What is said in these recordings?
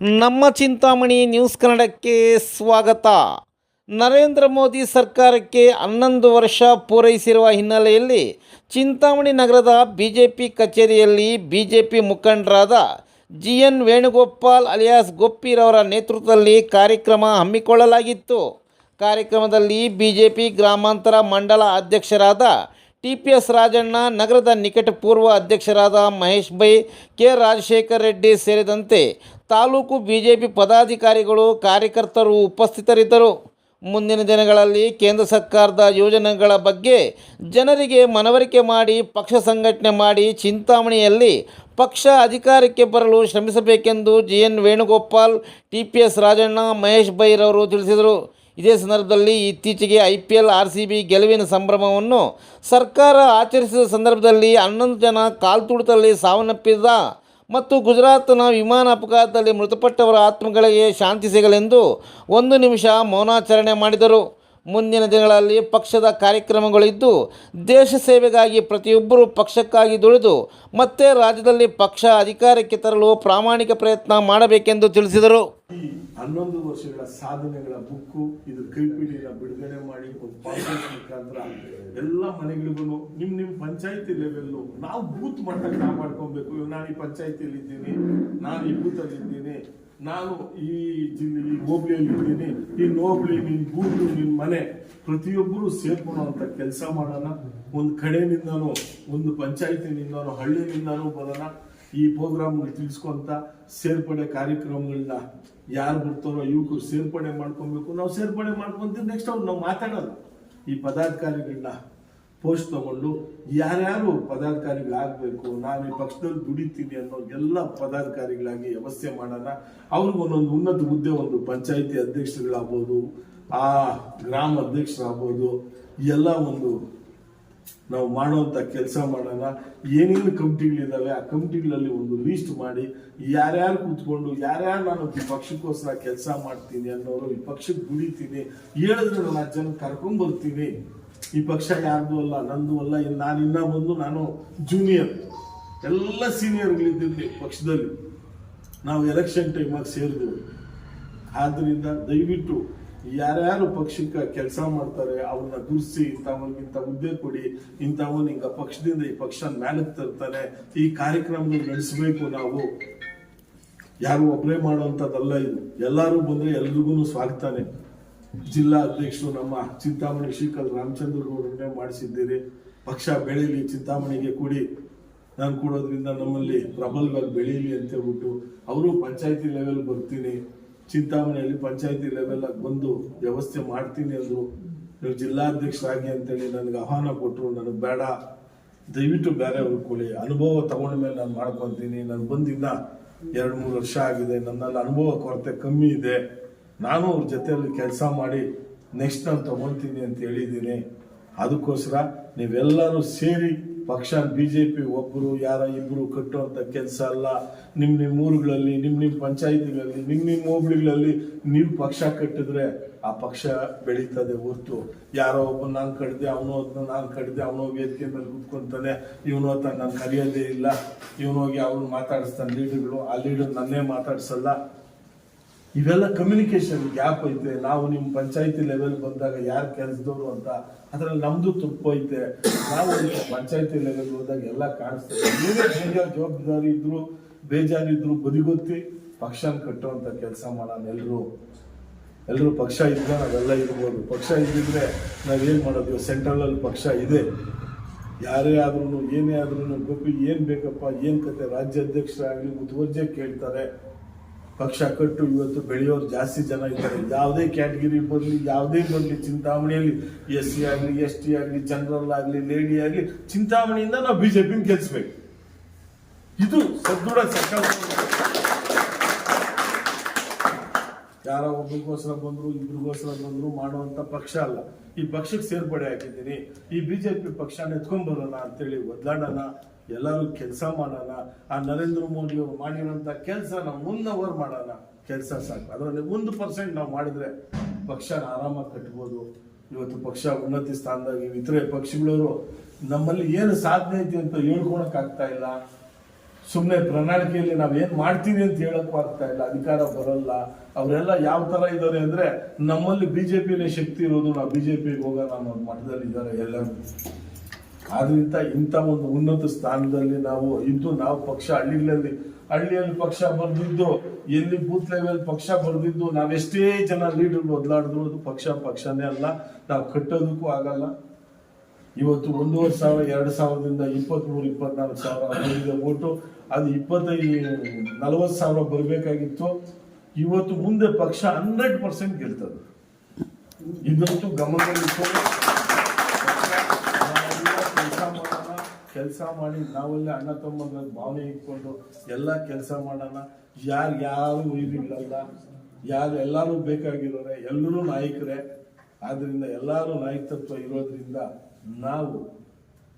ನಮ್ಮ ಚಿಂತಾಮಣಿ ನ್ಯೂಸ್ ಕನ್ನಡಕ್ಕೆ ಸ್ವಾಗತ. ನರೇಂದ್ರ ಮೋದಿ ಸರ್ಕಾರಕ್ಕೆ ಹನ್ನೊಂದು ವರ್ಷ ಪೂರೈಸಿರುವ ಹಿನ್ನೆಲೆಯಲ್ಲಿ ಚಿಂತಾಮಣಿ ನಗರದ ಬಿ ಜೆ ಪಿ ಕಚೇರಿಯಲ್ಲಿ ಬಿ ಜೆ ಪಿ ಮುಖಂಡರಾದ ಜಿ ಎನ್ ವೇಣುಗೋಪಾಲ್ ಅಲಿಯಾಸ್ ಗೊಪ್ಪಿರವರ ನೇತೃತ್ವದಲ್ಲಿ ಕಾರ್ಯಕ್ರಮ ಹಮ್ಮಿಕೊಳ್ಳಲಾಗಿತ್ತು. ಕಾರ್ಯಕ್ರಮದಲ್ಲಿ ಬಿ ಜೆ ಪಿ ಗ್ರಾಮಾಂತರ ಮಂಡಲ ಅಧ್ಯಕ್ಷರಾದ ಟಿ ಪಿ ಎಸ್ ರಾಜಣ್ಣ ನಗರದ ನಿಕಟ ಪೂರ್ವ ಅಧ್ಯಕ್ಷರಾದ ಮಹೇಶ್ ಬೈ ಕೆ ರಾಜಶೇಖರ್ ರೆಡ್ಡಿ ಸೇರಿದಂತೆ ತಾಲೂಕು ಬಿಜೆಪಿ ಪದಾಧಿಕಾರಿಗಳು, ಕಾರ್ಯಕರ್ತರು ಉಪಸ್ಥಿತರಿದ್ದರು. ಮುಂದಿನ ದಿನಗಳಲ್ಲಿ ಕೇಂದ್ರ ಸರ್ಕಾರದ ಯೋಜನೆಗಳ ಬಗ್ಗೆ ಜನರಿಗೆ ಮನವರಿಕೆ ಮಾಡಿ, ಪಕ್ಷ ಸಂಘಟನೆ ಮಾಡಿ ಚಿಂತಾಮಣಿಯಲ್ಲಿ ಪಕ್ಷ ಅಧಿಕಾರಕ್ಕೆ ಬರಲು ಶ್ರಮಿಸಬೇಕೆಂದು G N Venugopal T P S Rajanna, Mahesh ಬೈರವರು ತಿಳಿಸಿದರು. ಇದೇ ಸಂದರ್ಭದಲ್ಲಿ ಇತ್ತೀಚೆಗೆ I P L, R C B ಗೆಲುವಿನ ಸಂಭ್ರಮವನ್ನು ಸರ್ಕಾರ ಆಚರಿಸಿದ ಸಂದರ್ಭದಲ್ಲಿ ಹನ್ನೊಂದು ಜನ ಕಾಲ್ತುಳಿತದಲ್ಲಿ ಸಾವನ್ನಪ್ಪಿದ ಮತ್ತು ಗುಜರಾತ್ನ ವಿಮಾನ ಅಪಘಾತದಲ್ಲಿ ಮೃತಪಟ್ಟವರ ಆತ್ಮಗಳಿಗೆ ಶಾಂತಿ ಸಿಗಲೆಂದು ಒಂದು ನಿಮಿಷ ಮೌನಾಚರಣೆ ಮಾಡಿದರು. ಮುಂದಿನ ದಿನಗಳಲ್ಲಿ ಪಕ್ಷದ ಕಾರ್ಯಕ್ರಮಗಳಿದ್ದು, ದೇಶ ಸೇವೆಗಾಗಿ ಪ್ರತಿಯೊಬ್ಬರೂ ಪಕ್ಷಕ್ಕಾಗಿ ದುಡಿದು ಮತ್ತೆ ರಾಜ್ಯದಲ್ಲಿ ಪಕ್ಷ ಅಧಿಕಾರಕ್ಕೆ ತರಲು ಪ್ರಾಮಾಣಿಕ ಪ್ರಯತ್ನ ಮಾಡಬೇಕೆಂದು ತಿಳಿಸಿದರು. ಹನ್ನೊಂದು ವರ್ಷಗಳ ಸಾಧನೆಗಳ ಬುಕ್ಕು ಇದು ಕೈಪಿಡಿನ ಬಿಡುಗಡೆ ಮಾಡಿ ಒಂದು ಪಾಂಪ್ಲೆಟ್ ಮುಖಾಂತರ ಎಲ್ಲ ಮನೆಗಳಿಗೂ ನಿಮ್ಮ ನಿಮ್ಮ ಪಂಚಾಯತಿ ಲೆವೆಲ್ಲು ನಾವು ಬೂತ್ ಮಟ್ಟಕ್ಕೆ ನಾವು ಮಾಡ್ಕೊಬೇಕು ನಾನು ಈ ಪಂಚಾಯತಿಯಲ್ಲಿ ಇದ್ದೀನಿ ನಾನು ಈ ಬೂತಲ್ಲಿ ಇದ್ದೀನಿ ನಾನು ಈ ಜಿಲ್ಲೆ, ಈ ಹೋಬ್ಳಿಯಲ್ಲಿ ಇದ್ದೀನಿ ಈ ಹೋಬ್ಳಿ ನಿನ್ನ ಬೂತು ನಿಮ್ಮ ಮನೆ ಪ್ರತಿಯೊಬ್ಬರು ಸೇರ್ಕೊಳ್ಳುವಂತ ಕೆಲಸ ಮಾಡೋಣ. ಒಂದು ಕಡೆಯಿಂದನೋ, ಒಂದು ಪಂಚಾಯತಿನಿಂದನೂ ಹಳ್ಳಿನಿಂದನೂ ಬರೋಣ. ಈ ಪ್ರೋಗ್ರಾಮ್ ತಿಳಿಸ್ಕೊಂತ ಸೇರ್ಪಡೆ ಕಾರ್ಯಕ್ರಮಗಳನ್ನ ಯಾರು ಬರ್ತಾರೋ ಯುವಕರು ಸೇರ್ಪಡೆ ಮಾಡ್ಕೊಬೇಕು. ನಾವು ಸೇರ್ಪಡೆ ಮಾಡ್ಕೊಂತೀವಿ ನೆಕ್ಸ್ಟ್ ಅವ್ರು ನಾವು ಮಾತಾಡೋದು ಈ ಪದಾಧಿಕಾರಿಗಳನ್ನ ಪೋಸ್ಟ್ ತಗೊಂಡು ಯಾರ್ಯಾರು ಪದಾಧಿಕಾರಿಗಳಾಗಬೇಕು ನಾನು ಈ ಪಕ್ಷದಲ್ಲಿ ದುಡಿತೀನಿ ಅನ್ನೋ ಎಲ್ಲ ಪದಾಧಿಕಾರಿಗಳಾಗಿ ವ್ಯವಸ್ಥೆ ಮಾಡೋಣ. ಅವ್ರಿಗೆ ಒಂದೊಂದು ಉನ್ನತ ಹುದ್ದೆ, ಒಂದು ಪಂಚಾಯಿತಿ ಅಧ್ಯಕ್ಷರುಗಳಾಗ್ಬೋದು, ಆ ಗ್ರಾಮ ಅಧ್ಯಕ್ಷರಾಗ್ಬೋದು, ಎಲ್ಲ ಒಂದು ನಾವು ಮಾಡುವಂತ ಕೆಲಸ ಮಾಡೋಣ. ಏನೇನು ಕಮಿಟಿಗಳಿದ್ದಾವೆ ಆ ಕಮಿಟಿಗಳಲ್ಲಿ ಒಂದು ಲೀಸ್ಟ್ ಮಾಡಿ, ಯಾರ್ಯಾರು ಕೂತ್ಕೊಂಡು, ಯಾರ್ಯಾರು ನಾನು ಪಕ್ಷಕ್ಕೋಸ್ಕರ ಕೆಲಸ ಮಾಡ್ತೀನಿ ಅನ್ನೋರು ಈ ಪಕ್ಷಕ್ಕೆ ದುಡಿತೀನಿ, ಹೇಳಿದ್ರೆ ನಾನು ಆ ಜನ ಕರ್ಕೊಂಡ್ಬರ್ತೀನಿ ಈ ಪಕ್ಷ ಯಾರ್ದು ಅಲ್ಲ, ನಂದು ಅಲ್ಲ ನಾನು ಇನ್ನ ಬಂದು ನಾನು ಜೂನಿಯರ್ ಎಲ್ಲ ಸೀನಿಯರ್ಗಳಿದ್ದೀನಿ ಪಕ್ಷದಲ್ಲಿ. ನಾವು ಎಲೆಕ್ಷನ್ ಟೈಮಾಗಿ ಸೇರಿದ್ವಿ. ಆದ್ದರಿಂದ ದಯವಿಟ್ಟು ಯಾರ್ಯಾರು ಪಕ್ಷಕ್ಕೆ ಕೆಲಸ ಮಾಡ್ತಾರೆ, ಅವ್ರನ್ನ ದುರ್ಸಿ ಇಂಥವನ್ಗೆ ಇಂಥ ಹುದ್ದೆ ಕೊಡಿ ಇಂಥವನ್ ಈಗ ಪಕ್ಷದಿಂದ ಈ ಪಕ್ಷ ಮ್ಯಾಲಕ್ಕೆ ತರ್ತಾನೆ ಈ ಕಾರ್ಯಕ್ರಮಗಳು ನಡೆಸಬೇಕು ನಾವು. ಯಾರು ಒಬ್ಬರೇ ಮಾಡುವಂಥದ್ದಲ್ಲ ಇದು. ಎಲ್ಲರೂ ಬಂದರೆ ಎಲ್ರಿಗೂ ಸ್ವಾಗತಾನೆ. ಜಿಲ್ಲಾ ಅಧ್ಯಕ್ಷರು ನಮ್ಮ ಚಿಂತಾಮಣಿ ಶ್ರೀಕಲ್ ರಾಮಚಂದ್ರ ಗೌಡರನ್ನೇ ಮಾಡಿಸಿದ್ದೀರಿ. ಪಕ್ಷ ಬೆಳೀಲಿ, ಚಿಂತಾಮಣಿಗೆ ಕೂಡಿ. ನಾನು ಕೊಡೋದ್ರಿಂದ ನಮ್ಮಲ್ಲಿ ಪ್ರಬಲವಾಗಿ ಬೆಳೀಲಿ ಅಂತ ಹೇಳ್ಬಿಟ್ಟು, ಅವರು ಪಂಚಾಯತಿ ಲೆವೆಲ್ ಬರ್ತೀನಿ. ಚಿಂತಾಮಣಿಯಲ್ಲಿ ಪಂಚಾಯತಿ ಲೆವೆಲ್ ಬಂದು ವ್ಯವಸ್ಥೆ ಮಾಡ್ತೀನಿ ಅಂದರು. ನೀವು ಜಿಲ್ಲಾಧ್ಯಕ್ಷರಾಗಿ ಅಂತೇಳಿ ನನಗೆ ಆಹ್ವಾನ ಕೊಟ್ಟರು ನನಗೆ ಬೇಡ. ದಯವಿಟ್ಟು ಬೇರೆ ಕೊಡಿ. ಅನುಭವ ತಗೊಂಡ ಮೇಲೆ ನಾನು ಮಾಡ್ಕೊತೀನಿ. ನಾನು ಬಂದಿನ್ನ ಎರಡು ಮೂರು ವರ್ಷ ಆಗಿದೆ. ನನ್ನಲ್ಲಿ ಅನುಭವ ಕೊರತೆ ಕಮ್ಮಿ ಇದೆ. ನಾನು ಅವ್ರ ಜೊತೆಯಲ್ಲಿ ಕೆಲಸ ಮಾಡಿ ನೆಕ್ಸ್ಟ್ ನಾನು ತಗೊಳ್ತೀನಿ ಅಂತ ಹೇಳಿದ್ದೀನಿ. ಅದಕ್ಕೋಸ್ಕರ ನೀವೆಲ್ಲರೂ ಸೇರಿ ಪಕ್ಷ ಬಿ ಜೆ ಪಿ ಒಬ್ಬರು ಯಾರ ಇಬ್ಬರು ಕಟ್ಟುವಂತ ಕೆಲಸ ಅಲ್ಲ. ನಿಮ್ ನಿಮ್ಮ ಊರುಗಳಲ್ಲಿ, ನಿಮ್ ನಿಮ್ ಪಂಚಾಯಿತಿಗಳಲ್ಲಿ, ನಿಮ್ ನಿಮ್ ಹೋಬಳಿಗಳಲ್ಲಿ ನೀವು ಪಕ್ಷ ಕಟ್ಟಿದ್ರೆ ಆ ಪಕ್ಷ ಬೆಳೀತದೆ ಹೊರ್ತು. ಯಾರೋ ಒಬ್ಬ ನಾನು ಕಡ್ದೆ ಅವನು ಅದನ್ನ ನಾನು ಕಡ್ದೆ ಅವನು ವೇದಿಕೆ ಮೇಲೆ ಕುತ್ಕೊಂತಾನೆ, ಇವನು ಹೋತ ನಾನು ಕರೆಯೋದೇ ಇಲ್ಲ. ಇವನು ಹೋಗಿ ಅವ್ನು ಮಾತಾಡಿಸ್ತಾನೆ, ಲೀಡರ್ಗಳು, ಆ ಲೀಡರ್ ನನ್ನೇ ಮಾತಾಡ್ಸಲ್ಲ. ಇವೆಲ್ಲ ಕಮ್ಯುನಿಕೇಶನ್ ಗ್ಯಾಪ್ ಐತೆ. ನಾವು ನಿಮ್ಮ ಪಂಚಾಯತಿ ಲೆವೆಲ್ ಬಂದಾಗ ಯಾರು ಕೆಲಸದವರು ಅಂತ ಅದ್ರಲ್ಲಿ ನಮ್ದು ತಪ್ಪು ಐತೆ. ನಾವು ಪಂಚಾಯತಿ ಲೆವೆಲ್ ಹೋದಾಗ ಎಲ್ಲ ಕಾಣಿಸ್ತೇವೆ ನೀವೇ ಬೇಜಾರು ಜವಾಬ್ದಾರಿ ಇದ್ರು ಬೇಜಾರಿದ್ರು ಬದಿಗೊತ್ತಿ ಪಕ್ಷನ ಕಟ್ಟುವಂಥ ಕೆಲಸ ಮಾಡೋಣ ಎಲ್ಲರೂ ಎಲ್ಲರೂ ಪಕ್ಷ ಇದ್ರೆ ನಾವೆಲ್ಲ ಇರ್ಬೋದು. ಪಕ್ಷ ಇದ್ದಿದ್ರೆ ನಾವೇನು ಮಾಡೋದು? ಸೆಂಟ್ರಲ್ ಅಲ್ಲಿ ಪಕ್ಷ ಇದೆ. ಯಾರೇ ಆದ್ರೂ ಏನೇ ಆದ್ರೂ ಗೋಪಿ ಏನು ಬೇಕಪ್ಪ, ಏನು ಕತೆ? ರಾಜ್ಯಾಧ್ಯಕ್ಷರಾಗಲಿ ಮುತುವರ್ಜೆ ಕೇಳ್ತಾರೆ. ಪಕ್ಷ ಕಟ್ಟು ಇವತ್ತು ಬೆಳೆಯೋರು ಜಾಸ್ತಿ ಜನ ಇದ್ದಾರೆ. ಯಾವುದೇ ಕ್ಯಾಟಗಿರಿ ಬರಲಿ, ಯಾವುದೇ ಬರಲಿ, ಚಿಂತಾಮಣಿಯಲ್ಲಿ ಎಸ್ ಸಿ ಆಗಲಿ, ಎಸ್ ಟಿ ಆಗಲಿ, ಜನರಲ್ ಆಗಲಿ, ಲೇಡಿ ಆಗಲಿ, ಚಿಂತಾಮಣಿಯಿಂದ ನಾವು ಬಿಜೆಪಿನ ಗೆಲ್ಸ್ಬೇಕು. ಇದು ಸದೃಢ ಸರ್ಕಾರ. ಯಾರೋ ಒಬ್ಬರಿಗೋಸ್ಕರ ಬಂದ್ರು, ಇಬ್ರಿಗೋಸ್ಕರ ಬಂದ್ರು ಮಾಡುವಂತ ಪಕ್ಷ ಅಲ್ಲ. ಈ ಪಕ್ಷಕ್ಕೆ ಸೇರ್ಪಡೆ ಹಾಕಿದ್ದೀನಿ ಈ ಬಿಜೆಪಿ ಪಕ್ಷನ ಎತ್ಕೊಂಡ್ ಬರೋಣ ಅಂತೇಳಿ ಒದ್ದಾಡೋಣ. ಎಲ್ಲರೂ ಕೆಲಸ ಮಾಡೋಣ. ಆ ನರೇಂದ್ರ ಮೋದಿ ಅವರು ಮಾಡಿರೋಂಥ ಕೆಲಸ ನಾವು ಮುನ್ನವರ್ ಮಾಡೋಣ. ಕೆಲಸ ಸಾಕು. ಅದರಲ್ಲಿ ಒಂದು ಪರ್ಸೆಂಟ್ ನಾವು ಮಾಡಿದ್ರೆ ಪಕ್ಷನ ಆರಾಮಾಗಿ ಕಟ್ಬೋದು. ಇವತ್ತು ಪಕ್ಷ ಉನ್ನತಿ ಸ್ಥಾನದಾಗ ಇತರೆ ಪಕ್ಷಗಳವರು ನಮ್ಮಲ್ಲಿ ಏನು ಸಾಧನೆ ಐತಿ ಅಂತ ಹೇಳ್ಕೊಳಕ್ ಆಗ್ತಾ ಇಲ್ಲ. ಸುಮ್ಮನೆ ಪ್ರಣಾಳಿಕೆಯಲ್ಲಿ ನಾವ್ ಏನ್ ಮಾಡ್ತೀವಿ ಅಂತ ಹೇಳಕ್ಕೂ ಆಗ್ತಾ ಇಲ್ಲ. ಅಧಿಕಾರ ಬರಲ್ಲ. ಅವರೆಲ್ಲ ಯಾವ ಥರ ಇದ್ದಾರೆ ಅಂದ್ರೆ ನಮ್ಮಲ್ಲಿ ಬಿಜೆಪಿನೇ ಶಕ್ತಿ ಇರೋದು, ನಾವು ಬಿಜೆಪಿಗೆ ಹೋಗೋಣ ಅನ್ನೋ ಮಟ್ಟದಲ್ಲಿ ಇದ್ದಾರೆ ಎಲ್ಲರೂ. ಆದ್ರಿಂದ ಇಂಥ ಒಂದು ಉನ್ನತ ಸ್ಥಾನದಲ್ಲಿ ನಾವು ಇದ್ದು ನಾವು ಪಕ್ಷ ಹಳ್ಳಿಗಳಲ್ಲಿ, ಹಳ್ಳಿಯಲ್ಲಿ ಪಕ್ಷ ಬರೆದಿದ್ದು, ಎಲ್ಲಿ ಬೂತ್ ಲೆವೆಲ್ ಪಕ್ಷ ಬರೆದಿದ್ದು ನಾವೆಷ್ಟೇ ಜನ ಲೀಡರ್ ಬದಲಾಡಿದ್ರು ಅದು ಪಕ್ಷ, ಪಕ್ಷನೇ ಅಲ್ಲ. ನಾವು ಕಟ್ಟೋದಕ್ಕೂ ಆಗಲ್ಲ. ಇವತ್ತು ಒಂದೂವರೆ ಸಾವಿರ, ಎರಡು ಸಾವಿರದಿಂದ ಇಪ್ಪತ್ಮೂರು, ಇಪ್ಪತ್ನಾಲ್ಕು ಸಾವಿರ ಓಟು. ಅದು ಇಪ್ಪತ್ತೈದು ನಲವತ್ತು ಸಾವಿರ ಬರಬೇಕಾಗಿತ್ತು. ಇವತ್ತು ಮುಂದೆ ಪಕ್ಷ ಹಂಡ್ರೆಡ್ ಪರ್ಸೆಂಟ್ ಗೆಲ್ತದೆ. ಇದಂತೂ ಗಮನದಲ್ಲಿಟ್ಟು ಕೆಲಸ ಮಾಡೋಣ ಕೆಲಸ ಮಾಡಿ ನಾವೆಲ್ಲ ಅಣ್ಣ ತಮ್ಮನ ಭಾವನೆ ಇಟ್ಕೊಂಡು ಎಲ್ಲ ಕೆಲಸ ಮಾಡೋಣ. ಯಾರು ಯಾರು ಇರಲಿಲ್ಲ ಯಾರು ಎಲ್ಲರೂ ಬೇಕಾಗಿರೋರೆ, ಎಲ್ಲರೂ ನಾಯಕರೇ. ಆದ್ದರಿಂದ ಎಲ್ಲರೂ ನಾಯಕತ್ವ ಇರೋದ್ರಿಂದ ನಾವು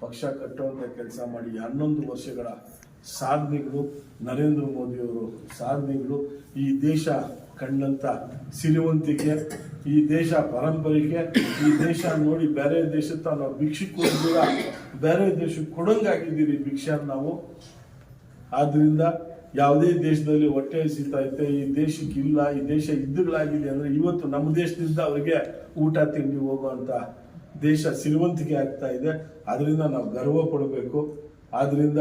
ಪಕ್ಷ ಕಟ್ಟುವಂತ ಕೆಲಸ ಮಾಡಿ ಹನ್ನೊಂದು ವರ್ಷಗಳ ಸಾಧನೆಗಳು ನರೇಂದ್ರ ಮೋದಿಯವರು ಸಾಧನೆಗಳು ಈ ದೇಶ ಕಂಡಂತ ಸಿರಿವಂತಿಕೆ, ಈ ದೇಶ ಪರಂಪರೆಗೆ, ಈ ದೇಶ ನೋಡಿ ಬೇರೆ ದೇಶದ ನಾವು ಭಿಕ್ಷೆ ಕೊಡ್ತೀರ ಬೇರೆ ದೇಶಕ್ಕೆ ಕೊಡಂಗಾಗಿದ್ದೀರಿ ಭಿಕ್ಷೆ ನಾವು. ಆದ್ರಿಂದ ಯಾವುದೇ ದೇಶದಲ್ಲಿ ಹೊಟ್ಟೆ ಹಸಿತೈತೆ ಈ ದೇಶಕ್ಕೆ ಇಲ್ಲ, ಈ ದೇಶ ಇದ್ದುಗಳಾಗಿದೆ ಅಂದ್ರೆ ಇವತ್ತು ನಮ್ಮ ದೇಶದಿಂದ ಅವರಿಗೆ ಊಟ, ತಿಂಡಿ ಹೋಗುವಂತ ದೇಶ ಸಿರಿವಂತಿಕೆ ಆಗ್ತಾ ಇದೆ. ಅದರಿಂದ ನಾವು ಗರ್ವ ಪಡಬೇಕು. ಆದ್ರಿಂದ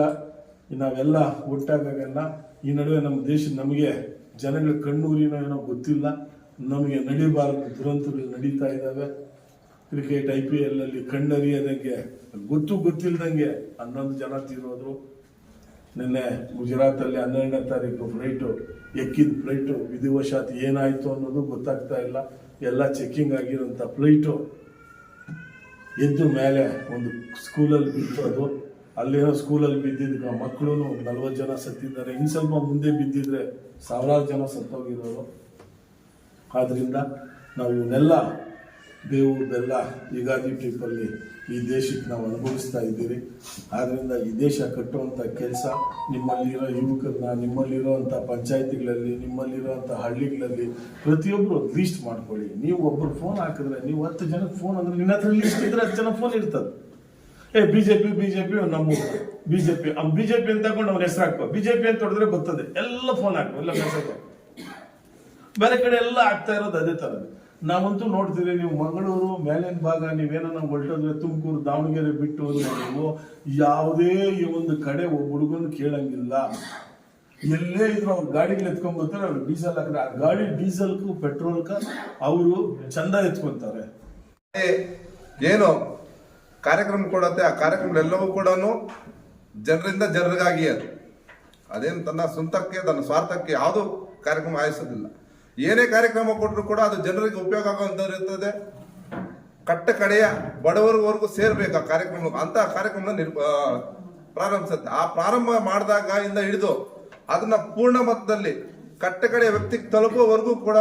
ನಾವೆಲ್ಲ ಒಟ್ಟಾಗಲ್ಲ ಈ ನಡುವೆ ನಮ್ಮ ದೇಶ ನಮಗೆ ಜನಗಳ ಕಣ್ಣೂರಿನ ಏನೋ ಗೊತ್ತಿಲ್ಲ. ನಮಗೆ ನಡಿಬಾರದು, ದುರಂತಗಳು ನಡೀತಾ ಇದ್ದಾವೆ. ಕ್ರಿಕೆಟ್ ಐ ಪಿ ಎಲ್ ಅಲ್ಲಿ ಕಣ್ಣರಿಯದಂಗೆ ಗೊತ್ತು ಗೊತ್ತಿಲ್ದಂಗೆ ಹನ್ನೊಂದು ಜನ ತೀರೋದ್ರು. ನಿನ್ನೆ ಗುಜರಾತ್ ಅಲ್ಲಿ ಹನ್ನೆರಡನೇ ತಾರೀಕು ಫ್ಲೈಟು ಎಕ್ಕಿದ ಫ್ಲೈಟು ವಿಧಿವಶಾತ್ ಏನಾಯ್ತು ಅನ್ನೋದು ಗೊತ್ತಾಗ್ತಾ ಇಲ್ಲ. ಎಲ್ಲ ಚೆಕ್ಕಿಂಗ್ ಆಗಿರೋಂಥ ಫ್ಲೈಟು ಎದ್ದು ಮೇಲೆ ಒಂದು ಸ್ಕೂಲಲ್ಲಿ ಬಿತ್ತು ಅದು ಅಲ್ಲೇನೋ ಸ್ಕೂಲಲ್ಲಿ ಬಿದ್ದಿದ್ದ ಮಕ್ಕಳು ನಲ್ವತ್ತು ಜನ ಸತ್ತಿದ್ದಾರೆ. ಇನ್ನು ಸ್ವಲ್ಪ ಮುಂದೆ ಬಿದ್ದಿದ್ರೆ ಸಾವಿರಾರು ಜನ ಸತ್ತೋಗಿರೋರು. ಆದ್ದರಿಂದ ನಾವು ಇವನ್ನೆಲ್ಲ ಬೇವು ಬೆಲ್ಲ ಯುಗಾದಿ ಟ್ರಿಪ್ಪಲ್ಲಿ ಈ ದೇಶಕ್ಕೆ ನಾವು ಅನುಭವಿಸ್ತಾ ಇದ್ದೀರಿ. ಆದ್ದರಿಂದ ಈ ದೇಶ ಕಟ್ಟುವಂಥ ಕೆಲಸ ನಿಮ್ಮಲ್ಲಿರೋ ಯುವಕರನ್ನ ನಿಮ್ಮಲ್ಲಿರೋವಂಥ ಪಂಚಾಯತಿಗಳಲ್ಲಿ ನಿಮ್ಮಲ್ಲಿರೋವಂಥ ಹಳ್ಳಿಗಳಲ್ಲಿ ಪ್ರತಿಯೊಬ್ಬರು ಲೀಸ್ಟ್ ಮಾಡ್ಕೊಳ್ಳಿ. ನೀವು ಒಬ್ಬರು ಫೋನ್ ಹಾಕಿದ್ರೆ, ನೀವು ಹತ್ತು ಜನಕ್ಕೆ ಫೋನ್ ಅಂದರೆ ನಿನ್ನ ಹತ್ರ ಲೀಸ್ಟ್ ಇದ್ರೆ ಹತ್ತು ಜನ ಫೋನ್ ಇರ್ತದೆ. ಏ B J P B J P ನಮ್ಮ B J P B J P ಅಂತ ತಗೊಂಡು ಅವ್ನ ಹೆಸರು ಜೆ ಪಿ ಅಂತ ಹೊಡೆದ್ರೆ ಗೊತ್ತದೆ. ಎಲ್ಲ ಫೋನ್ ಹಾಕುವ ಎಲ್ಲ ಮೆಸೇಜ್ ಬೇರೆ ಕಡೆ ಎಲ್ಲ ಆಗ್ತಾ ಇರೋದು ಅದೇ ತರ ನಾವಂತೂ ನೋಡ್ತೀವಿ ನೀವು ಮಂಗಳೂರು ಮೇಲಿನ ಭಾಗ, ನೀವೇನನ್ನ ಹೊರಟೋದ್ರೆ ತುಮಕೂರು, ದಾವಣಗೆರೆ ಬಿಟ್ಟು ನೀವು ಯಾವುದೇ ಈ ಒಂದು ಕಡೆ ಒಬ್ಬ ಹುಡುಗನ ಕೇಳಂಗಿಲ್ಲ. ಎಲ್ಲೇ ಇದ್ರು ಅವ್ರು ಗಾಡಿಗಳು ಎತ್ಕೊಂಡ್ಬರ್ತಾರೆ ಅವ್ರು ಡೀಸೆಲ್ ಹಾಕಿದ್ರೆ ಆ ಗಾಡಿ ಡೀಸೆಲ್ಗೂ ಪೆಟ್ರೋಲ್ಕ ಅವರು ಚಂದ ಎತ್ಕೊಂತಾರೆ. ಏನು? ಕಾರ್ಯಕ್ರಮ ಕೊಡತ್ತೆ, ಆ ಕಾರ್ಯಕ್ರಮಗಳೆಲ್ಲವೂ ಕೂಡ ಜನರಿಂದ ಜನರಿಗಾಗಿ ಅದು. ಅದೇನು ತನ್ನ ಸ್ವಂತಕ್ಕೆ, ತನ್ನ ಸ್ವಾರ್ಥಕ್ಕೆ ಯಾವುದೂ ಕಾರ್ಯಕ್ರಮ ಆಯಿಸೋದಿಲ್ಲ ಏನೇ ಕಾರ್ಯಕ್ರಮ ಕೊಟ್ಟರು ಕೂಡ ಅದು ಜನರಿಗೆ ಉಪಯೋಗ ಆಗುವಂಥದ್ದು ಇರ್ತದೆ. ಕಟ್ಟ ಕಡೆಯ ಬಡವರವರೆಗೂ ಸೇರ್ಬೇಕು ಆ ಕಾರ್ಯಕ್ರಮ, ಅಂತ ಕಾರ್ಯಕ್ರಮ ನಿರ್ ಪ್ರಾರಂಭಿಸುತ್ತೆ. ಆ ಪ್ರಾರಂಭ ಮಾಡಿದಾಗ ಇಂದ ಹಿಡಿದು ಅದನ್ನ ಪೂರ್ಣ ಮತದಲ್ಲಿ ಕಟ್ಟ ಕಡೆಯ ವ್ಯಕ್ತಿಗೆ ತಲುಪುವವರೆಗೂ ಕೂಡ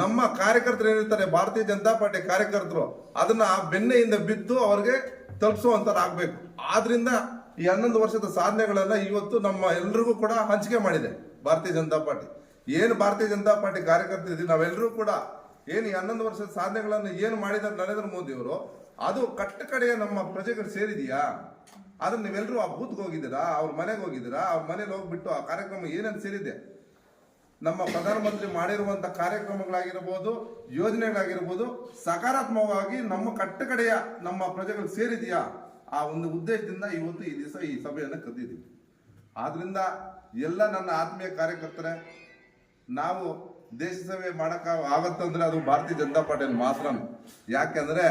ನಮ್ಮ ಕಾರ್ಯಕರ್ತರು ಏನಿರ್ತಾರೆ, ಭಾರತೀಯ ಜನತಾ ಪಾರ್ಟಿ ಕಾರ್ಯಕರ್ತರು ಅದನ್ನ ಬೆನ್ನೆಯಿಂದ ಬಿದ್ದು ಅವ್ರಿಗೆ ತಲುಪಿಸುವಂತರ ಆಗ್ಬೇಕು. ಆದ್ರಿಂದ ಈ ಹನ್ನೊಂದು ವರ್ಷದ ಸಾಧನೆಗಳನ್ನ ಇವತ್ತು ನಮ್ಮ ಎಲ್ರಿಗೂ ಕೂಡ ಹಂಚಿಕೆ ಮಾಡಿದೆ ಭಾರತೀಯ ಜನತಾ ಪಾರ್ಟಿ. ಏನು ಭಾರತೀಯ ಜನತಾ ಪಾರ್ಟಿ ಕಾರ್ಯಕರ್ತರು ಇದ್ದೀವಿ ನಾವೆಲ್ಲರೂ ಕೂಡ ಏನು ಈ ಹನ್ನೊಂದು ವರ್ಷದ ಸಾಧನೆಗಳನ್ನು ಏನು ಮಾಡಿದ್ದಾರೆ ನರೇಂದ್ರ ಮೋದಿ ಅವರು, ಅದು ಕಟ್ಟ ಕಡೆಯ ನಮ್ಮ ಪ್ರಜೆಗಳು ಸೇರಿದೆಯಾ? ಅದನ್ನ ನೀವೆಲ್ಲರೂ ಆ ಬೂತ್ಗೆ ಹೋಗಿದ್ದೀರಾ? ಅವ್ರ ಮನೆಗೆ ಹೋಗಿದ್ದೀರಾ? ಅವ್ರ ಮನೇಲಿ ಹೋಗ್ಬಿಟ್ಟು ಆ ಕಾರ್ಯಕ್ರಮ ಏನೇನು ಸೇರಿದೆ? ನಮ್ಮ ಪ್ರಧಾನಮಂತ್ರಿ ಮಾಡಿರುವಂಥ ಕಾರ್ಯಕ್ರಮಗಳಾಗಿರ್ಬೋದು, ಯೋಜನೆಗಳಾಗಿರ್ಬೋದು, ಸಕಾರಾತ್ಮಕವಾಗಿ ನಮ್ಮ ಕಟ್ಟ ಕಡೆಯ ನಮ್ಮ ಪ್ರಜೆಗಳು ಸೇರಿದೆಯಾ? ಆ ಒಂದು ಉದ್ದೇಶದಿಂದ ಇವತ್ತು ಈ ದಿವಸ ಈ ಸಭೆಯನ್ನು ಕರೆದಿದ್ದೀವಿ. ಆದ್ರಿಂದ ಎಲ್ಲ ನನ್ನ ಆತ್ಮೀಯ ಕಾರ್ಯಕರ್ತರೇ ನಾವು ದೇಶ ಸೇವೆ ಮಾಡಕ ಆಗತ್ತಂದ್ರೆ ಅದು ಭಾರತೀಯ ಜನತಾ ಪಾರ್ಟಿಯಲ್ಲಿ ಮಾತ್ರ. ಯಾಕೆಂದ್ರೆ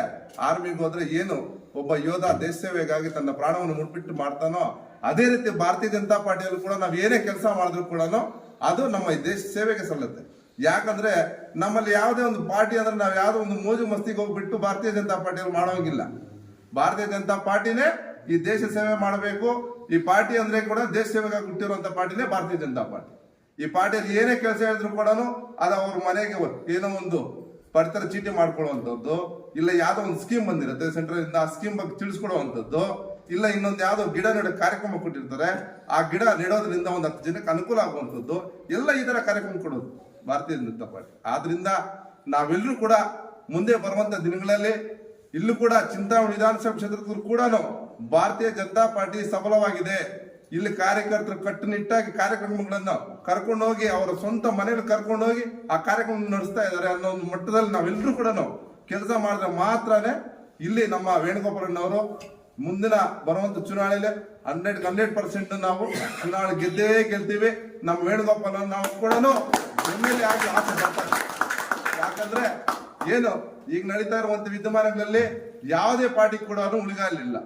ಆರ್ಮಿಗೆ ಹೋದ್ರೆ ಏನು ಒಬ್ಬ ಯೋಧ ದೇಶ ಸೇವೆಗಾಗಿ ತನ್ನ ಪ್ರಾಣವನ್ನು ಮುಟ್ಬಿಟ್ಟು ಮಾಡ್ತಾನೋ, ಅದೇ ರೀತಿ ಭಾರತೀಯ ಜನತಾ ಪಾರ್ಟಿಯಲ್ಲಿ ಕೂಡ ನಾವು ಏನೇ ಕೆಲಸ ಮಾಡಿದ್ರು ಕೂಡ ಅದು ನಮ್ಮ ದೇಶ ಸೇವೆಗೆ ಸಲ್ಲುತ್ತೆ. ಯಾಕಂದ್ರೆ ನಮ್ಮಲ್ಲಿ ಯಾವುದೇ ಒಂದು ಪಾರ್ಟಿ ಅಂದ್ರೆ ನಾವು ಯಾವುದೋ ಒಂದು ಮೋಜು ಮಸ್ತಿಗೆ ಹೋಗ್ಬಿಟ್ಟು ಭಾರತೀಯ ಜನತಾ ಪಾರ್ಟಿಯಲ್ಲಿ ಮಾಡೋಂಗಿಲ್ಲ. ಭಾರತೀಯ ಜನತಾ ಪಾರ್ಟಿನೇ ಈ ದೇಶ ಸೇವೆ ಮಾಡಬೇಕು. ಈ ಪಾರ್ಟಿ ಅಂದ್ರೆ ಕೂಡ ದೇಶ ಸೇವೆಗಾಗಿ ಹುಟ್ಟಿರುವಂತ ಪಾರ್ಟಿನೇ ಭಾರತೀಯ ಜನತಾ ಪಾರ್ಟಿ. ಈ ಪಾರ್ಟಿಯಲ್ಲಿ ಏನೇ ಕೆಲಸ ಹೇಳಿದ್ರು ಕೂಡ ಅದು ಅವ್ರ ಮನೆಗೆ ಏನೋ ಒಂದು ಪಡಿತರ ಚೀಟಿ ಮಾಡ್ಕೊಳ್ಳುವಂಥದ್ದು, ಇಲ್ಲ ಯಾವ್ದೋ ಒಂದು ಸ್ಕೀಮ್ ಬಂದಿರುತ್ತೆ ಸೆಂಟ್ರಲ್ ಆ ಸ್ಕೀಮ್ ಬಗ್ಗೆ ತಿಳಿಸ್ಕೊಡುವಂಥದ್ದು, ಇಲ್ಲ ಇನ್ನೊಂದು ಯಾವ್ದೋ ಗಿಡ ನೆಡೋ ಕಾರ್ಯಕ್ರಮ ಕೊಟ್ಟಿರ್ತಾರೆ, ಆ ಗಿಡ ನೆಡೋದ್ರಿಂದ ಒಂದು ಹತ್ತು ಜನಕ್ಕೆ ಅನುಕೂಲ ಆಗುವಂಥದ್ದು, ಎಲ್ಲ ಈ ತರ ಕಾರ್ಯಕ್ರಮ ಕೊಡೋದು ಭಾರತೀಯ ಜನತಾ ಪಾರ್ಟಿ. ಆದ್ರಿಂದ ನಾವೆಲ್ಲರೂ ಕೂಡ ಮುಂದೆ ಬರುವಂತ ದಿನಗಳಲ್ಲಿ ಇಲ್ಲೂ ಕೂಡ ಚಿಂತಾಮಣಿ ವಿಧಾನಸಭಾ ಕ್ಷೇತ್ರದಲ್ಲೂ ಕೂಡ ಭಾರತೀಯ ಜನತಾ ಪಾರ್ಟಿ ಸಫಲವಾಗಿದೆ ಇಲ್ಲಿ ಕಾರ್ಯಕರ್ತರು ಕಟ್ಟುನಿಟ್ಟಾಗಿ ಕಾರ್ಯಕ್ರಮಗಳನ್ನ ಕರ್ಕೊಂಡು ಹೋಗಿ ಅವರ ಸ್ವಂತ ಮನೆಯಲ್ಲಿ ಕರ್ಕೊಂಡು ಹೋಗಿ ಆ ಕಾರ್ಯಕ್ರಮ ನಡೆಸ್ತಾ ಇದ್ದಾರೆ ಅನ್ನೋ ಒಂದು ಮಟ್ಟದಲ್ಲಿ ನಾವೆಲ್ಲರೂ ಕೂಡ ಕೆಲಸ ಮಾಡಿದ್ರೆ ಮಾತ್ರನೇ ಇಲ್ಲಿ ನಮ್ಮ ವೇಣುಗೋಪಾಲಣ್ಣವರು ಮುಂದಿನ ಬರುವಂತ ಚುನಾವಣೆಯಲ್ಲಿ ಹಂಡ್ರೆಡ್ ಹಂಡ್ರೆಡ್ ಪರ್ಸೆಂಟ್ ನಾವು ಚುನಾವಣೆ ಗೆದ್ದೇ ಗೆಲ್ತೀವಿ. ನಮ್ಮ ವೇಣುಗೋಪಾಲ ನಾವು ಕೂಡ ಎಂ ಆಸೆ ಬರ್ತಾರೆ. ಯಾಕಂದ್ರೆ ಏನು ಈಗ ನಡೀತಾ ಇರುವಂತ ವಿದ್ಯಮಾನಗಳಲ್ಲಿ ಯಾವುದೇ ಪಾರ್ಟಿ ಕೂಡ ಉಳಿಗಾಲಿಲ್ಲ.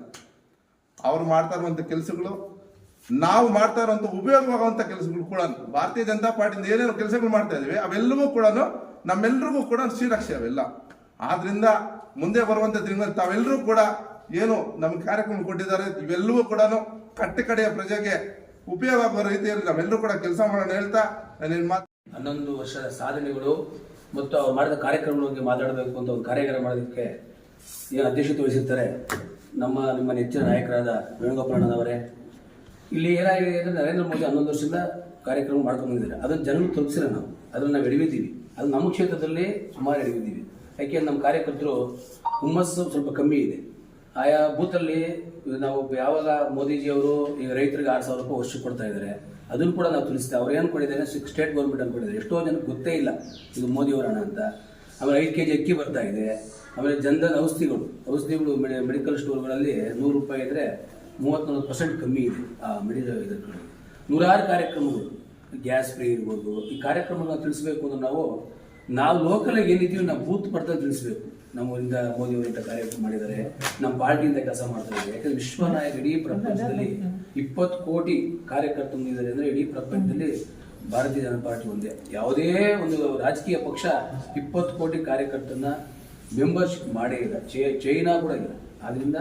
ಅವ್ರು ಮಾಡ್ತಾ ಇರುವಂತ ಕೆಲಸಗಳು ನಾವು ಮಾಡ್ತಾ ಇರುವಂತ ಉಪಯೋಗವಾಗುವಂತ ಕೆಲಸಗಳು ಕೂಡ ಭಾರತೀಯ ಜನತಾ ಪಾರ್ಟಿಯಿಂದ ಏನೇನು ಕೆಲಸಗಳು ಮಾಡ್ತಾ ಇದೀವಿ ಅವೆಲ್ಲವೂ ಕೂಡ ನಮ್ಮೆಲ್ಲರಿಗೂ ಕೂಡ ಶ್ರೀರಕ್ಷೆ ಅವೆಲ್ಲ. ಆದ್ರಿಂದ ಮುಂದೆ ಬರುವಂತ ದಿನಗಳಲ್ಲಿ ತಾವೆಲ್ಲರೂ ಕೂಡ ಏನು ನಮ್ಮ ಕಾರ್ಯಕ್ರಮ ಕೊಟ್ಟಿದ್ದಾರೆ, ಇವೆಲ್ಲವೂ ಕೂಡ ಕಟ್ಟ ಕಡೆಯ ಪ್ರಜೆಗೆ ಉಪಯೋಗ ಆಗುವ ರೀತಿಯಲ್ಲಿ ನಾವೆಲ್ಲರೂ ಕೂಡ ಕೆಲಸ ಮಾಡೋಣ ಹೇಳ್ತಾ ನಾನು ಮಾತು ಹನ್ನೊಂದು ವರ್ಷದ ಸಾಧನೆಗಳು ಮತ್ತು ಅವ್ರು ಮಾಡಿದ ಕಾರ್ಯಕ್ರಮಗಳ ಬಗ್ಗೆ ಮಾತಾಡಬೇಕು ಅಂತ ಒಂದು ಕಾರ್ಯಕ್ರಮ ಮಾಡೋದಕ್ಕೆ ಏನು ಅಧ್ಯಕ್ಷತೆ ವಹಿಸಿರ್ತಾರೆ ನಮ್ಮ, ನಿಮ್ಮ ನೆಚ್ಚಿನ ನಾಯಕರಾದ ವೇಣುಗೋಪಾಲಣ್ಣನವರೇ. ಇಲ್ಲಿ ಏನಾಗಿದೆ ಅಂದರೆ ನರೇಂದ್ರ ಮೋದಿ ಹನ್ನೊಂದು ವರ್ಷದಿಂದ ಕಾರ್ಯಕ್ರಮ ಮಾಡ್ಕೊಂಡು ಬಂದಿದ್ದಾರೆ. ಅದನ್ನು ಜನರು ತಲುಪಿಸಿಲ್ಲ ನಾವು. ಅದನ್ನು ನಾವು ಎಡವಿದ್ದೀವಿ ಅದು ನಮ್ಮ ಕ್ಷೇತ್ರದಲ್ಲಿ ಸುಮಾರು ಎಡವಿದ್ದೀವಿ ಯಾಕೆ ನಮ್ಮ ಕಾರ್ಯಕರ್ತರು ಹುಮ್ಮಸ್ಸು ಸ್ವಲ್ಪ ಕಮ್ಮಿ ಇದೆ. ಆಯಾ ಬೂತಲ್ಲಿ ನಾವು ಯಾವಾಗ ಮೋದಿಜಿ ಅವರು ಈಗ ರೈತರಿಗೆ ಆರು ಸಾವಿರ ರೂಪಾಯಿ ವರ್ಷ ಕೊಡ್ತಾ ಇದ್ದಾರೆ, ಅದನ್ನು ಕೂಡ ನಾವು ತಿಳಿಸ್ತೇವೆ. ಅವ್ರು ಏನು ಕೊಟ್ಟಿದ್ದಾರೆ? ಸ್ಟೇಟ್ ಗೌರ್ಮೆಂಟ್ ಅಂತ ಕೊಡಿದ್ದಾರೆ ಎಷ್ಟೋ ಜನಕ್ಕೆ ಗೊತ್ತೇ ಇಲ್ಲ ಇದು ಮೋದಿ ಅವರ ಹಣ ಅಂತ. ಆಮೇಲೆ ಐದು ಕೆ ಜಿ ಅಕ್ಕಿ ಬರ್ತಾ ಇದೆ. ಆಮೇಲೆ ಜನಧನ್ ಔಷಧಿಗಳು ಔಷಧಿಗಳು ಮೆಡಿಕಲ್ ಸ್ಟೋರ್ಗಳಲ್ಲಿ ನೂರು ರೂಪಾಯಿ ಇದ್ರೆ ಮೂವತ್ತು ನಲ್ವತ್ತು ಪರ್ಸೆಂಟ್ ಕಮ್ಮಿ ಇದೆ, ಆ ಮೆಡಿಕಲ್ ಕಡೆ. ನೂರಾರು ಕಾರ್ಯಕ್ರಮಗಳು, ಗ್ಯಾಸ್ ಫ್ರೀ ಇರ್ಬೋದು. ಈ ಕಾರ್ಯಕ್ರಮಗಳನ್ನ ತಿಳಿಸ್ಬೇಕು ಅಂದ್ರೆ ನಾವು ನಾವು ಲೋಕಲಾಗಿ ಏನಿದ್ದೀವಿ ನಾವು ಬೂತ್ ಪಡ್ತಾ ತಿಳಿಸ್ಬೇಕು. ನಮ್ಮಿಂದ ಇಂಥ ಕಾರ್ಯಕ್ರಮ ಮಾಡಿದ್ದಾರೆ, ನಮ್ಮ ಪಾರ್ಟಿಯಿಂದ ಕೆಲಸ ಮಾಡ್ತಾ ಇದ್ದಾರೆ. ಯಾಕಂದ್ರೆ ವಿಶ್ವ ನಾಯಕ ಇಡೀ ಪ್ರಪಂಚದಲ್ಲಿ ಇಪ್ಪತ್ತು ಕೋಟಿ ಕಾರ್ಯಕರ್ತರು ಇದ್ದಾರೆ ಅಂದ್ರೆ ಇಡೀ ಪ್ರಪಂಚದಲ್ಲಿ ಭಾರತೀಯ ಜನತಾ ಪಾರ್ಟಿ ಒಂದೇ. ಯಾವುದೇ ಒಂದು ರಾಜಕೀಯ ಪಕ್ಷ ಇಪ್ಪತ್ತು ಕೋಟಿ ಕಾರ್ಯಕರ್ತರನ್ನ ಮೆಂಬರ್ಶಿಪ್ ಮಾಡೇ ಇಲ್ಲ. ಚೈನಾ ಕೂಡ ಇಲ್ಲ. ಆದ್ರಿಂದ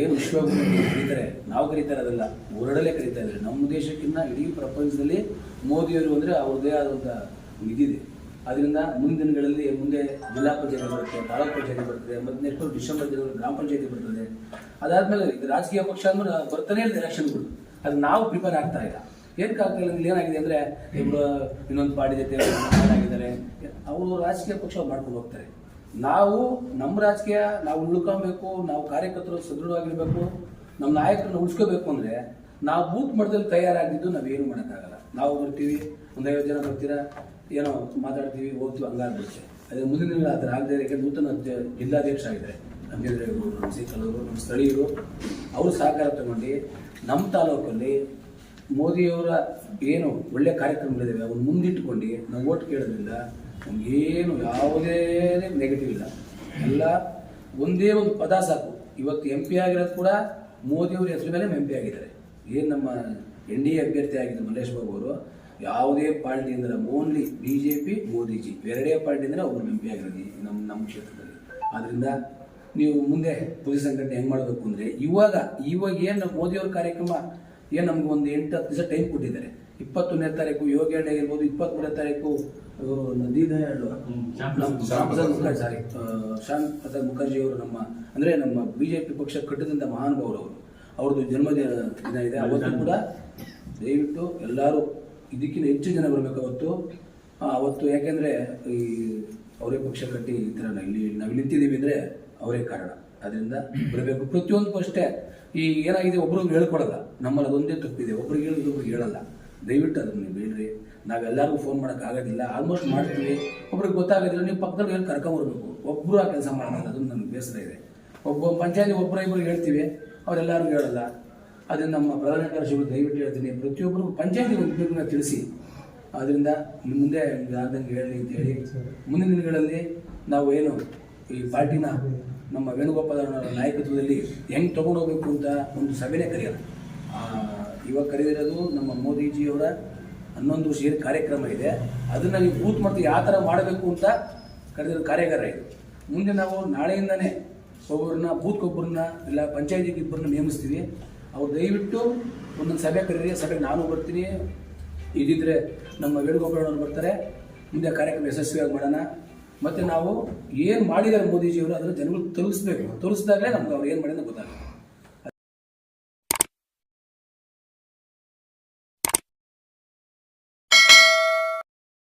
ಏನು ವಿಶ್ವಗುರು ಕರೀತಾರೆ, ನಾವು ಕರೀತಾರೆ ಅದೆಲ್ಲ ಹೊರಡಲೇ ಕರೀತಾ ಇದ್ದಾರೆ. ನಮ್ಮ ದೇಶಕ್ಕಿಂತ ಇಡೀ ಪ್ರಪಂಚದಲ್ಲಿ ಮೋದಿಯವರು ಅಂದರೆ ಅವ್ರದ್ದೇ ಆದಂಥ ಇದಿದೆ. ಅದರಿಂದ ಮುಂದಿನ ದಿನಗಳಲ್ಲಿ ಮುಂದೆ ಜಿಲ್ಲಾ ಪಂಚಾಯತಿ ಬರುತ್ತೆ ತಾಲೂಕು ಪಂಚಾಯತಿ ಬರ್ತದೆ, ಮತ್ತು ನೆಕ್ಸ್ಟ್ ಡಿಸೆಂಬರ್ ಜನವರಿ ಗ್ರಾಮ ಪಂಚಾಯತಿ ಬರ್ತದೆ. ಅದಾದಮೇಲೆ ರಾಜಕೀಯ ಪಕ್ಷ ಅಂದ್ರೆ ಬರ್ತಾನೆ ಇಲ್ಲ ಎಲೆಕ್ಷನ್ಗಳು. ಅದು ನಾವು ಪ್ರಿಪೇರ್ ಆಗ್ತಾ ಇಲ್ಲ. ಏನಕ್ಕೆ ಆಗ್ತಾ ಇಲ್ಲ ಏನಾಗಿದೆ ಅಂದರೆ ಇನ್ನೊಂದು ಪಾರ್ಟಿ ಜೊತೆ ಆಗಿದ್ದಾರೆ ಅವರು ರಾಜಕೀಯ ಪಕ್ಷ ಮಾಡ್ಕೊಂಡು ಹೋಗ್ತಾರೆ. ನಾವು ನಮ್ಮ ರಾಜಕೀಯ, ನಾವು ಉಳ್ಕೊಬೇಕು, ನಾವು ಕಾರ್ಯಕರ್ತರು ಸದೃಢವಾಗಿರ್ಬೇಕು, ನಮ್ಮ ನಾಯಕರನ್ನ ಉಳಿಸ್ಕೋಬೇಕು ಅಂದ್ರೆ ನಾವು ಬೂತ್ ಮಟ್ಟದಲ್ಲಿ ತಯಾರಾಗಿದ್ದು ನಾವೇನು ಮಾಡೋಕ್ಕಾಗಲ್ಲ. ನಾವು ಬರ್ತೀವಿ, ಒಂದು ಐವತ್ತು ಜನ ಬರ್ತೀರಾ, ಏನೋ ಮಾತಾಡ್ತೀವಿ, ಹೋಗ್ತೀವಿ, ಹಂಗಾಗ್ಬಿಡುತ್ತೆ. ಅದೇ ಮುಂದಿನ ದಿನ ಅದರ ಆಗದೇ ನೂತನ ಜಿಲ್ಲಾಧ್ಯಕ್ಷ ಆಗಿದ್ದಾರೆ ನಂಜೇಂದ್ರ ಗೌಡರು ನಮ್ಮ ನಮ್ಮ ಸ್ಥಳೀಯರು, ಅವರು ಸಹಕಾರ ತಗೊಂಡು ನಮ್ಮ ತಾಲೂಕಲ್ಲಿ ಮೋದಿಯವರ ಏನು ಒಳ್ಳೆ ಕಾರ್ಯಕ್ರಮಗಳಿದ್ದಾವೆ ಅವ್ರು ಮುಂದಿಟ್ಕೊಂಡು ನಾವು ಓಟ್ ಕೇಳೋದ್ರಿಂದ ನಮಗೇನು ಯಾವುದೇ ನೆಗೆಟಿವ್ ಇಲ್ಲ. ಎಲ್ಲ ಒಂದೇ ಒಂದು ಪದ ಸಾಕು. ಇವತ್ತು ಎಂ ಪಿ ಆಗಿರೋದು ಕೂಡ ಮೋದಿಯವ್ರ ಹೆಸರು ಮೇಲೆ ಎಂ ಪಿ ಆಗಿದ್ದಾರೆ. ಏನು ನಮ್ಮ ಎನ್ ಡಿ ಎ ಅಭ್ಯರ್ಥಿ ಆಗಿದ್ದ ಮಲ್ಲೇಶ್ ಬಾಬು ಅವರು, ಯಾವುದೇ ಪಾರ್ಟಿಯಿಂದ only B J P Modiji. ಎರಡೇ ಪಾರ್ಟಿಯಿಂದ ಅವರು ಎಂ ಪಿ ಆಗಿರೋದು ನಮ್ಮ ನಮ್ಮ ಕ್ಷೇತ್ರದಲ್ಲಿ. ಆದ್ದರಿಂದ ನೀವು ಮುಂದೆ ಪೊಲೀಸ್ ಸಂಘಟನೆ ಹೆಂಗೆ ಮಾಡಬೇಕು ಅಂದರೆ ಇವಾಗ ಇವಾಗ ಏನು ಮೋದಿಯವ್ರ ಕಾರ್ಯಕ್ರಮ, ಏನು ನಮ್ಗೆ ಒಂದು ಎಂಟು ಹತ್ತು ದಿವಸ ಟೈಮ್ ಕೊಟ್ಟಿದ್ದಾರೆ. ಇಪ್ಪತ್ತೊಂದನೇ ತಾರೀಕು ಯೋಗಿ ಅಣ್ಣ ಇರ್ಬೋದು ಇಪ್ಪತ್ತ್ಮೂರನೇ ತಾರೀಕು ಇವರು ಮುಖರ್ಜಿ. ಸಾರಿ ಶ್ಯಾಮ್ ಪ್ರಸಾದ್ ಮುಖರ್ಜಿ ಅವರು ನಮ್ಮ ಅಂದ್ರೆ ನಮ್ಮ ಬಿಜೆಪಿ ಜೆ ಪಿ ಪಕ್ಷ ಕಟ್ಟಿದಂಥ ಮಹಾನುಭಾವರು ಅವರು. ಅವ್ರದ್ದು ಜನ್ಮದಿನ ದಿನ ಇದೆ. ಅವತ್ತು ಕೂಡ ದಯವಿಟ್ಟು ಎಲ್ಲರೂ ಇದಕ್ಕಿಂತ ಹೆಚ್ಚು ಜನ ಬರಬೇಕು ಅವತ್ತು. ಅವತ್ತು ಯಾಕೆಂದ್ರೆ ಈ ಅವರೇ ಪಕ್ಷ ಕಟ್ಟಿ ಈ ಥರ ಇಲ್ಲಿ ನಾವು ನಿಂತಿದ್ದೀವಿ ಅಂದರೆ ಅವರೇ ಕಾರಣ. ಅದರಿಂದ ಬರಬೇಕು. ಪ್ರತಿಯೊಂದು ಅಷ್ಟೇ ಈ ಏನಾಗಿದೆ ಒಬ್ರಿಗೆ ಹೇಳ್ಕೊಡಲ್ಲ. ನಮ್ಮಲ್ಲಿ ಅದೊಂದೇ ತಪ್ಪಿದೆ. ಒಬ್ರಿಗೆ ಹೇಳಿದ್ರು ಒಬ್ರಿಗೆ ಹೇಳಲ್ಲ. ದಯವಿಟ್ಟು ಅದನ್ನ ನೀವು ಬೇಡ್ರಿ ನಾವೆಲ್ಲರಿಗೂ ಫೋನ್ ಮಾಡೋಕೆ ಆಗೋದಿಲ್ಲ ಆಲ್ಮೋಸ್ಟ್ ಮಾಡ್ತೀವಿ. ಒಬ್ರಿಗೆ ಗೊತ್ತಾಗೋದಿಲ್ಲ, ನೀವು ಪಕ್ಕದಲ್ಲಿ ಏನು ಕರ್ಕೊಂಬರ್ಬೇಕು ಒಬ್ಬರು ಆ ಕೆಲಸ ಮಾಡೋಣ ಅದನ್ನು ನನಗೆ ಬೇಸರ ಇದೆ. ಒಬ್ಬ ಪಂಚಾಯತಿ ಒಬ್ಬರ ಇಬ್ಬರು ಹೇಳ್ತೀವಿ ಅವರೆಲ್ಲರೂ ಹೇಳಲ್ಲ. ಅದನ್ನು ನಮ್ಮ ಪ್ರಧಾನ ಕಾರ್ಯದರ್ಶಿಗಳು ದಯವಿಟ್ಟು ಹೇಳ್ತೀನಿ ಪ್ರತಿಯೊಬ್ಬರಿಗೂ ಪಂಚಾಯತಿ ಉದ್ಯೋಗನ ತಿಳಿಸಿ. ಅದರಿಂದ ಮುಂದೆ ಇದಾದಂಗೆ ಹೇಳಿ ಅಂತ ಹೇಳಿ, ಮುಂದಿನ ದಿನಗಳಲ್ಲಿ ನಾವು ಏನು ಈ ಪಾರ್ಟಿನ ನಮ್ಮ ವೇಣುಗೋಪಾಲ ನಾಯಕತ್ವದಲ್ಲಿ ಹೆಂಗೆ ತೊಗೊಂಡೋಗ್ಬೇಕು ಅಂತ ಒಂದು ಸಭೆನೇ ಕರೆಯೋಣ. ಇವಾಗ ಕರೆದಿರೋದು ನಮ್ಮ ಮೋದಿಜಿಯವರ ಹನ್ನೊಂದು ವರ್ಷ ಕಾರ್ಯಕ್ರಮ ಇದೆ. ಅದನ್ನು ನೀವು ಬೂತ್ ಮಾಡ್ತೀವಿ ಯಾವ ಥರ ಮಾಡಬೇಕು ಅಂತ ಕರೆದಿರೋ ಕಾರ್ಯಾಗಾರ ಇದು. ಮುಂದೆ ನಾವು ನಾಳೆಯಿಂದನೇ ಒಬ್ಬರನ್ನ ಬೂತ್ಗೊಬ್ಬರನ್ನ ಇಲ್ಲ ಪಂಚಾಯತಿಗೆ ಇಬ್ಬರನ್ನ ನೇಮಿಸ್ತೀವಿ. ಅವ್ರು ದಯವಿಟ್ಟು ಒಂದೊಂದು ಸಭೆ ಕರೀರಿ, ಸಭೆಗೆ ನಾನು ಬರ್ತೀನಿ. ಇದಿದ್ರೆ ನಮ್ಮ ವೇಣುಗೋಪಾಲನವ್ರು ಬರ್ತಾರೆ. ಮುಂದೆ ಕಾರ್ಯಕ್ರಮ ಯಶಸ್ವಿಯಾಗಿ ಮಾಡೋಣ. ಮತ್ತು ನಾವು ಏನು ಮಾಡಿದ್ದಾರೆ ಮೋದಿಜಿಯವರು, ಅದನ್ನು ಜನಗಳು ತಲುಪಿಸ್ಬೇಕು. ತಲುಪಿಸಿದಾಗಲೇ ನಮ್ಗೆ ಅವ್ರು ಏನು ಮಾಡಿದ್ರೆ ಗೊತ್ತಾಗುತ್ತೆ